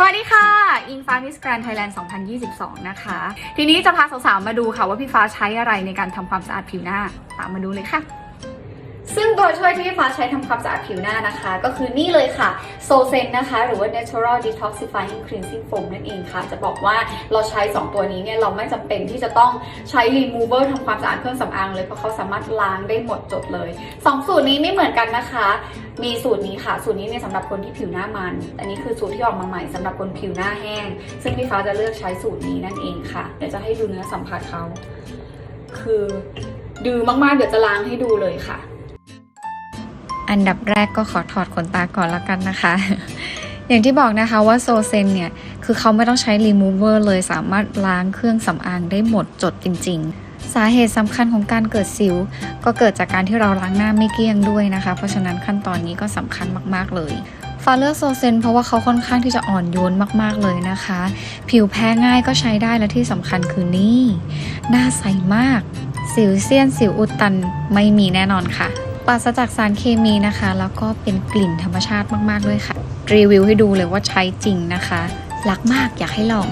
สวัสดีค่ะ อิงฟ้ามิสแกรนไทยแลนด์ 2022 นะคะ ทีนี้จะพาสาวๆ มาดูค่ะว่าพี่ฟ้าใช้อะไรในการทำความสะอาดผิวหน้า ตามมาดูเลยค่ะ ซึ่งตัวช่วยที่พี่ฟ้าใช้ทำความสะอาดผิวหน้านะคะ ก็คือนี่เลยค่ะโซเซนนะคะ หรือว่า Natural Detoxifying Cleansing Foam นั่นเองค่ะ จะบอกว่าเราใช้ 2 ตัวนี้เนี่ยเราไม่จำเป็นที่จะต้องใช้ remover ทำความสะอาดเครื่องสำอางเลย เพราะเขาสามารถล้างได้หมดจดเลย 2 สูตรนี้ไม่เหมือนกันนะคะ มีสูตรนี้ค่ะ สูตรนี้เนี่ยสำหรับคนที่ผิวหน้ามัน อันนี้คือสูตรที่ออกมาใหม่สำหรับคนผิวหน้าแห้ง ซึ่งพี่ฟ้าจะเลือกใช้สูตรนี้นั่นเองค่ะ เดี๋ยวจะให้ดูเนื้อสัมผัสเขาคือดื้อมากๆ เดี๋ยวจะล้างให้ดูเลยค่ะ อันดับแรกก็ขอถอดขนตาก่อนแล้วกันนะคะ อย่างที่บอกนะคะว่าโซเซนเนี่ย คือเขาไม่ต้องใช้รีมูเวอร์เลยสามารถล้างเครื่องสำอางได้หมดจดจริง ๆสาเหตุสำคัญของการเกิดสิว ก็เกิดจากการที่เราล้างหน้าไม่เกลี้ยงด้วยนะคะ เพราะฉะนั้นขั้นตอนนี้ก็สำคัญมาก ๆ เลยฟาเลือกโซเซนเพราะว่าเขาค่อนข้างที่จะอ่อนโยนมาก ๆ เลยนะคะ ผิวแพ้ง่ายก็ใช้ได้และที่สำคัญคือนี่ หน้าใสมาก สิวเซียนสิวอุดตันไม่มีแน่นอนค่ะ ปราศจากสารเคมีนะคะ แล้วก็เป็นกลิ่นธรรมชาติมาก ๆ ด้วยค่ะ รีวิวให้ดูเลยว่าใช้จริงนะคะ รักมากอยากให้ลอง